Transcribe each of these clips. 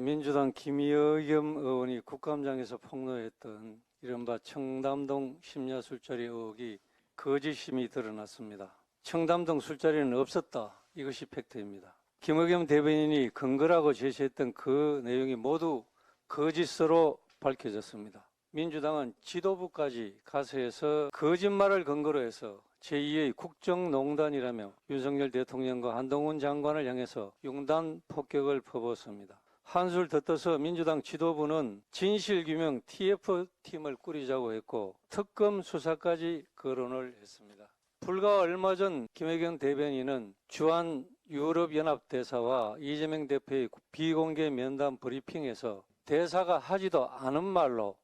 민주당 김여겸 의원이 국감장에서 폭로했던 이른바 청담동 심야 술자리 의혹이 거짓임이 드러났습니다. 청담동 술자리는 없었다. 이것이 팩트입니다. 김의겸 대변인이 근거라고 제시했던 그 내용이 모두 거짓으로 밝혀졌습니다. 민주당은 지도부까지 가세해서 거짓말을 근거로 해서 제2의 국정농단이라며 윤석열 대통령과 한동훈 장관을 향해서 융단 폭격을 퍼부었습니다. 한술 더 떠서 민주당 지도부는 진실규명 TF팀을 꾸리자고 했고 특검 수사까지 거론을 했습니다. 불과 얼마 전 김혜경 대변인은 주한 유럽연합 대사와 이재명 대표의 비공개 면담 브리핑에서 대사가 하지도 않은 말로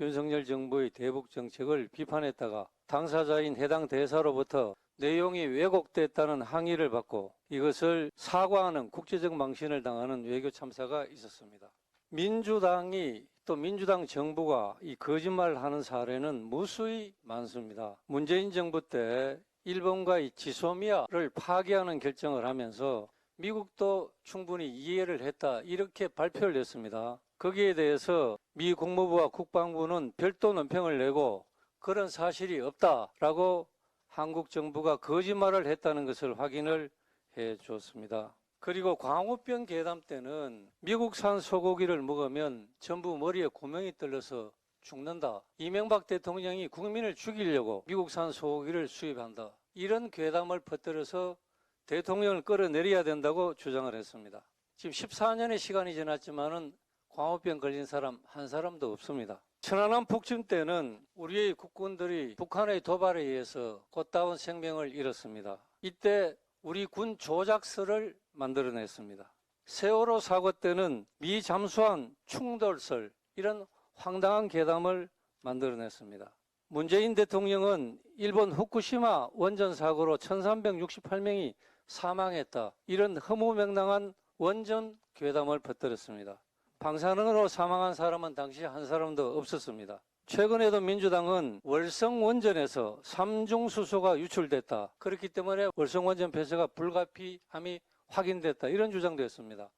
윤석열 정부의 대북 정책을 비판했다가 당사자인 해당 대사로부터 내용이 왜곡됐다는 항의를 받고 이것을 사과하는 국제적 망신을 당하는 외교 참사가 있었습니다. 민주당이 또 민주당 정부가 이 거짓말하는 사례는 무수히 많습니다. 문재인 정부 때 일본과의 지소미아를 파기하는 결정을 하면서 미국도 충분히 이해를 했다 이렇게 발표를 했습니다. 거기에 대해서 미 국무부와 국방부는 별도 논평을 내고 그런 사실이 없다라고 한국 정부가 거짓말을 했다는 것을 확인을 해 줬습니다. 그리고 광우병 계담 때는 미국산 소고기를 먹으면 전부 머리에 고명이 떨려서 죽는다. 이명박 대통령이 국민을 죽이려고 미국산 소고기를 수입한다. 이런 괴담을 퍼뜨려서 대통령을 끌어내려야 된다고 주장을 했습니다. 지금 14년의 시간이 지났지만은 광우병 걸린 사람 한 사람도 없습니다. 천안함 폭침 때는 우리의 국군들이 북한의 도발에 의해서 꽃다운 생명을 잃었습니다. 이때 우리 군 조작설을 만들어냈습니다. 세월호 사고 때는 미 잠수함 충돌설 이런 황당한 괴담을 만들어냈습니다. 문재인 대통령은 일본 후쿠시마 원전 사고로 1368명이 사망했다. 이런 허무맹랑한 원전 괴담을 퍼뜨렸습니다. 방사능으로 사망한 사람은 당시 한 사람도 없었습니다. 최근에도 민주당은 월성 원전에서 삼중 수소가 유출됐다. 그렇기 때문에 월성 원전 폐쇄가 불가피함이 확인됐다. 이런 주장도 했습니다.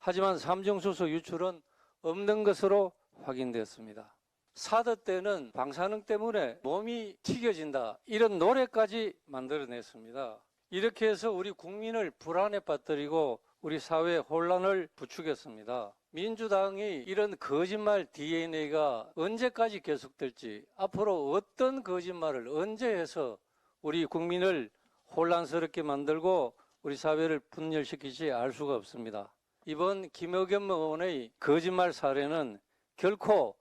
하지만 삼중 수소 유출은 없는 것으로 확인됐습니다. 사드 때는 방사능 때문에 몸이 튀겨진다. 이런 노래까지 만들어냈습니다. 이렇게 해서 우리 국민을 불안에 빠뜨리고 우리 사회에 혼란을 부추겼습니다. 민주당이 이런 거짓말 DNA가 언제까지 계속될지 앞으로 어떤 거짓말을 언제 해서 우리 국민을 혼란스럽게 만들고 우리 사회를 분열시키지 알 수가 없습니다. 이번 김의겸 의원의 거짓말 사례는 결코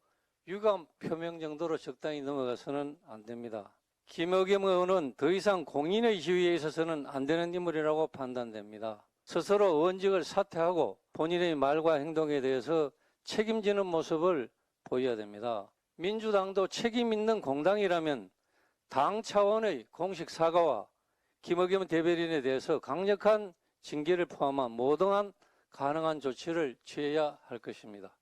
유감 표명 정도로 적당히 넘어가서는 안 됩니다. 김의겸 의원은 더 이상 공인의 지위에 있어서는 안 되는 인물이라고 판단됩니다. 스스로 의원직을 사퇴하고 본인의 말과 행동에 대해서 책임지는 모습을 보여야 됩니다. 민주당도 책임 있는 공당이라면 당 차원의 공식 사과와 김의겸 대변인에 대해서 강력한 징계를 포함한 모든 가능한 조치를 취해야 할 것입니다.